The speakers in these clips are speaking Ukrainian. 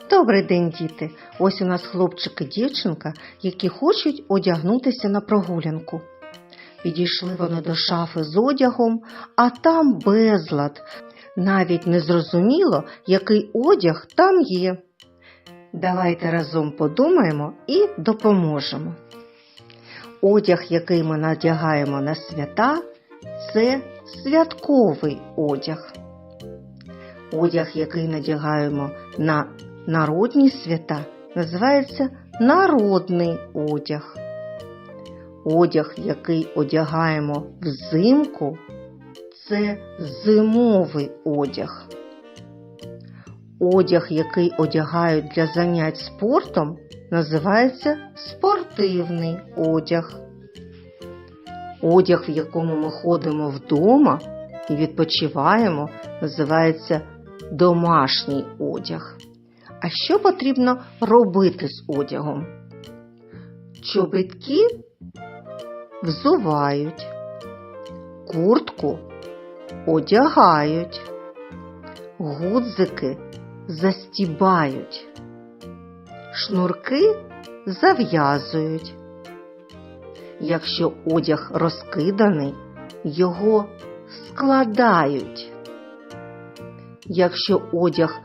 Добрий день, діти! Ось у нас хлопчик і дівчинка, які хочуть одягнутися на прогулянку. Підійшли вони до шафи з одягом, а там безлад. Навіть не зрозуміло, який одяг там є. Давайте разом подумаємо і допоможемо. Одяг, який ми надягаємо на свята, це святковий одяг. Одяг, який надягаємо на народні свята, називається народний одяг. Одяг, який одягаємо взимку, це зимовий одяг. Одяг, який одягають для занять спортом, називається спортивний одяг. Одяг, в якому ми ходимо вдома і відпочиваємо, називається домашній одяг. А що потрібно робити з одягом? Чобітки взувають, куртку одягають, гудзики застібають, шнурки зав'язують. Якщо одяг розкиданий, його складають. Якщо одяг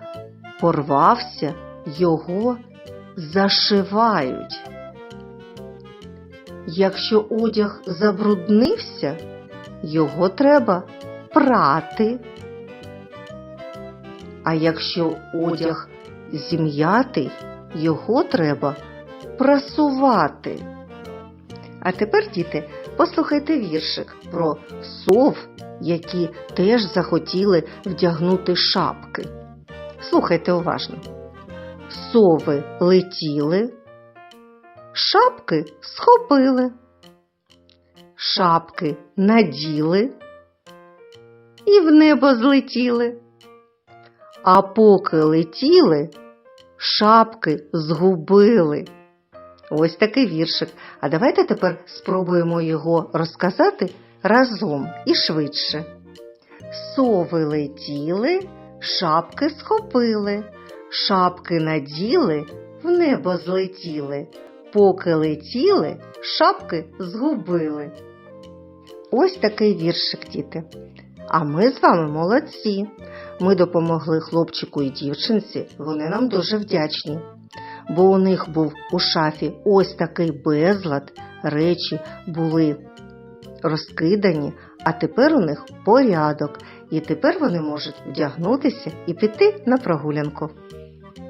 порвався, його зашивають. Якщо одяг забруднився, його треба прати. А якщо одяг зім'ятий, його треба прасувати. А тепер, діти, послухайте віршик про сов, які теж захотіли вдягнути шапки. Слухайте уважно. Сови летіли, шапки схопили, шапки наділи і в небо злетіли. А поки летіли, шапки згубили. Ось такий віршик. А давайте тепер спробуємо його розказати разом і швидше. Сови летіли, шапки схопили, шапки наділи, в небо злетіли. Поки летіли, шапки згубили. Ось такий віршик, діти. А ми з вами молодці. Ми допомогли хлопчику і дівчинці, вони нам дуже вдячні. Бо у них був у шафі ось такий безлад, речі були розкидані, а тепер у них порядок, і тепер вони можуть вдягнутися і піти на прогулянку.